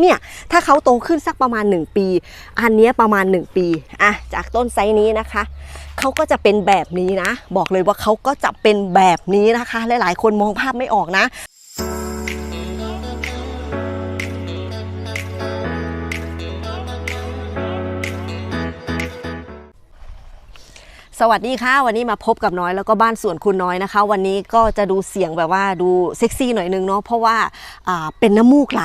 เนี่ยถ้าเขาโตขึ้นสักประมาณ 1 ปี อันนี้ประมาณ 1 ปีอะจากต้นไซนี้นะคะเขาก็จะเป็นแบบนี้นะ บอกเลยว่าเขาก็จะเป็นแบบนี้นะคะ หลายๆ คนมองภาพไม่ออกนะ สวัสดีค่ะ วันนี้มาพบกับน้อยแล้วก็บ้านสวนคุณน้อยนะคะ วันนี้ก็จะดูเสียงแบบว่าดูเซ็กซี่หน่อยนึงเนาะเพราะว่าเป็นน้ำมูกไหล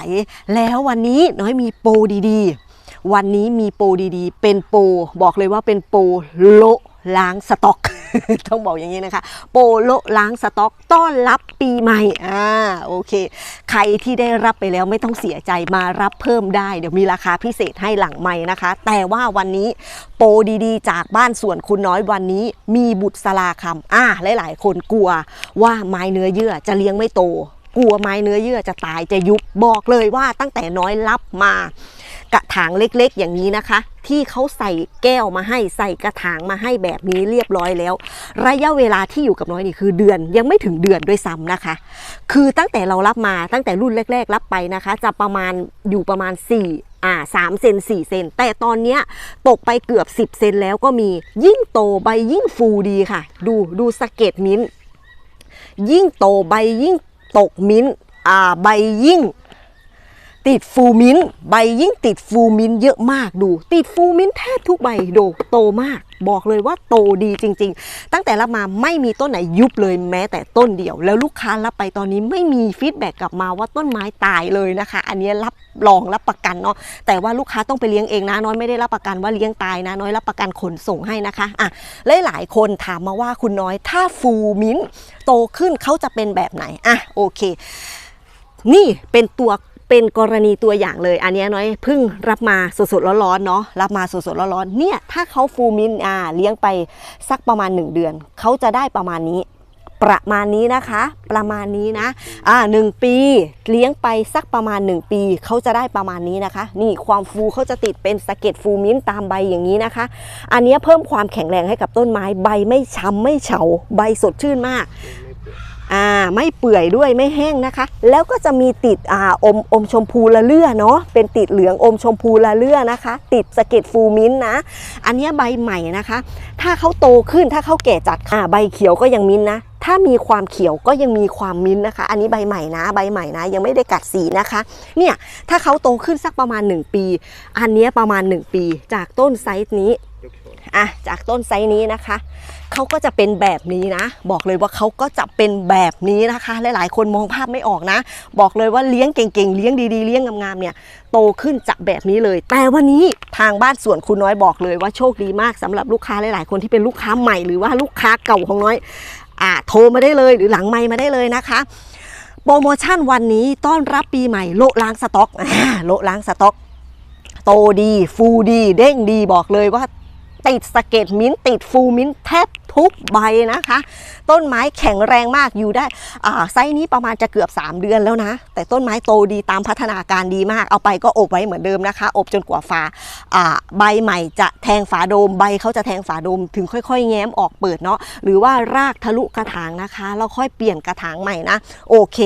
แล้ววันนี้น้อยมีโปรดีๆ วันนี้มีโปรดีๆ เป็นโปรบอกเลยว่าเป็นโปรโละล้างสต็อก ต้องบอกอย่างนี้นะคะ โปรโละล้างสต็อกต้อนรับปีใหม่อ่าโอเค ใครที่ได้รับไปแล้วไม่ต้องเสียใจมารับเพิ่มได้ เดี๋ยวมีราคาพิเศษให้หลังใหม่นะคะ แต่ว่าวันนี้โปรดีๆ จากบ้านสวนคุณน้อยวันนี้มีบุตรสลาคำอ่าหลายๆ คนกลัวว่าไม้เนื้อเยื่อจะเลี้ยงไม่โตกลัวไม้เนื้อเยื่อจะตายจะยุบบอกเลยว่าตั้งแต่น้อยรับมา กระถางเล็กๆ อย่างนี้นะคะ ที่เขาใส่แก้วมาให้ใส่กระถางมาให้แบบนี้เรียบร้อยแล้ว ระยะเวลาที่อยู่กับน้อยนี่คือเดือนยังไม่ถึงเดือนด้วยซ้ำนะคะ คือตั้งแต่เรารับมาตั้งแต่รุ่นแรก ๆ รับไปนะคะ จะประมาณอยู่ประมาณ 4อ่าสามเซนสี่เซนแต่ตอนเนี้ยตกไปเกือบ 10 เซนแล้วก็มียิ่งโตใบยิ่งฟูดีค่ะ ดูดูสเก็ดมิ้นท์ยิ่งโตใบยิ่งตกมิ้นท์อ่าใบยิ่ง ติดฟูมินใบยิ่งติดฟูมินเยอะมากดู ติดฟูมินแทบทุกใบโดโตมาก บอกเลยว่าโตดีจริง ๆ ตั้งแต่รับมาไม่มีต้นไหนยุบเลยแม้แต่ต้นเดียว แล้วลูกค้ารับไปตอนนี้ไม่มีฟีดแบ็กกลับมาว่าต้นไม้ตายเลยนะคะ อันนี้รับรองรับประกันเนาะแต่ว่าลูกค้าต้องไปเลี้ยงเองนะน้อยไม่ได้รับประกันว่าเลี้ยงตายนะน้อยรับประกันขนส่งให้นะคะอะหลายๆคนถามมาว่าคุณน้อยถ้าฟูมินโตขึ้นเขาจะเป็นแบบไหนอะโอเค นี่เป็นตัว เป็นกรณีตัวอย่างเลย อันนี้น้อยเพิ่งรับมาสดๆร้อนๆเนาะรับมาสดๆร้อนๆเนี่ยถ้าเขาฟูมินอาเลี้ยงไปสักประมาณ 1 เดือน เขาจะได้ประมาณนี้ ประมาณนี้นะคะ ประมาณนี้นะอ่าหนึ่งปี เลี้ยงไปสักประมาณ 1 ปีเขาจะได้ประมาณนี้นะคะ นี่ความฟูเขาจะติดเป็นสะเก็ดฟูมินตามใบอย่างนี้นะคะ อันนี้เพิ่มความแข็งแรงให้กับต้นไม้ใบไม่ช้ำไม่เฉาใบสดชื่นมาก อ่าไม่เปื่อยด้วยไม่แห้งนะคะ แล้วก็จะมีติดอ่าอมอมชมพูละเลื่อเนาะเป็นติดเหลืองอมชมพูละเลื่อนะคะ ติดสะเก็ดฟูมินนะ อันนี้ใบใหม่นะคะ ถ้าเขาโตขึ้นถ้าเขาแก่จัดอ่าใบเขียวก็ยังมิ้นนะถ้ามีความเขียวก็ยังมีความมิ้นนะคะ อันนี้ใบใหม่นะใบใหม่นะ ยังไม่ได้กัดสีนะคะ เนี่ยถ้าเขาโตขึ้นสักประมาณ 1 ปี อันนี้ประมาณ 1 ปี จากต้นไซส์นี้ อะจากต้นไซนี้นะคะเขาก็จะเป็นแบบนี้นะ บอกเลยว่าเขาก็จะเป็นแบบนี้นะคะหลายๆ คนมองภาพไม่ออกนะ บอกเลยว่าเลี้ยงเก่งๆเลี้ยงดีๆเลี้ยงงามๆเนี่ยโตขึ้นจะแบบนี้เลย แต่วันนี้ทางบ้านสวนคุณน้อยบอกเลยว่าโชคดีมากสำหรับลูกค้าหลายๆ คนที่เป็นลูกค้าใหม่หรือว่าลูกค้าเก่าของน้อยอ่าโทรมาได้เลยหรือหลังไมค์มาได้เลยนะคะโปรโมชั่นวันนี้ต้อนรับปีใหม่โลล้างสต็อกโลล้างสต็อกโตดี ฟูดี เด้งดีบอกเลยว่า ติดสเก็ตมิ้นติดฟูมิ้นแทบ ทุกใบนะคะ ต้นไม้แข็งแรงมากอยู่ได้ไซส์นี้ประมาณจะเกือบ 3 เดือนแล้วนะ แต่ต้นไม้โตดีตามพัฒนาการดีมาก เอาไปก็อบไว้เหมือนเดิมนะคะ อบจนกว่าฝาอ่าใบใหม่จะแทงฝาโดมใบเขาจะแทงฝาโดมถึงค่อยๆ แง้มออกเปิดเนาะหรือว่ารากทะลุกระถางนะคะแล้วค่อยเปลี่ยนกระถางใหม่นะ โอเค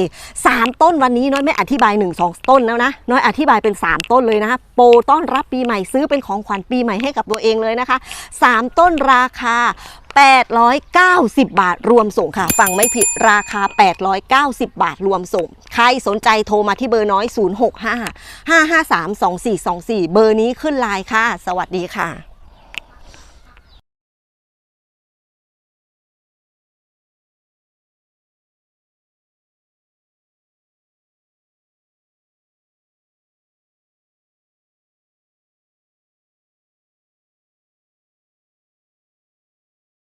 3 ต้นวันนี้น้อยไม่อธิบาย 1 2 ต้นแล้วนะ น้อยอธิบายเป็น 3 ต้นเลยนะคะโปรต้อนรับปีใหม่ซื้อเป็นของขวัญปีใหม่ให้กับตัวเองเลยนะคะ 3 ต้นราคา 890 บาทรวมส่งค่ะ ฟังไม่ผิดราคา 890 บาทรวมส่ง ใครสนใจโทรมาที่เบอร์น้อย 065 553 2424 เบอร์นี้ขึ้นไลน์ค่ะ สวัสดีค่ะ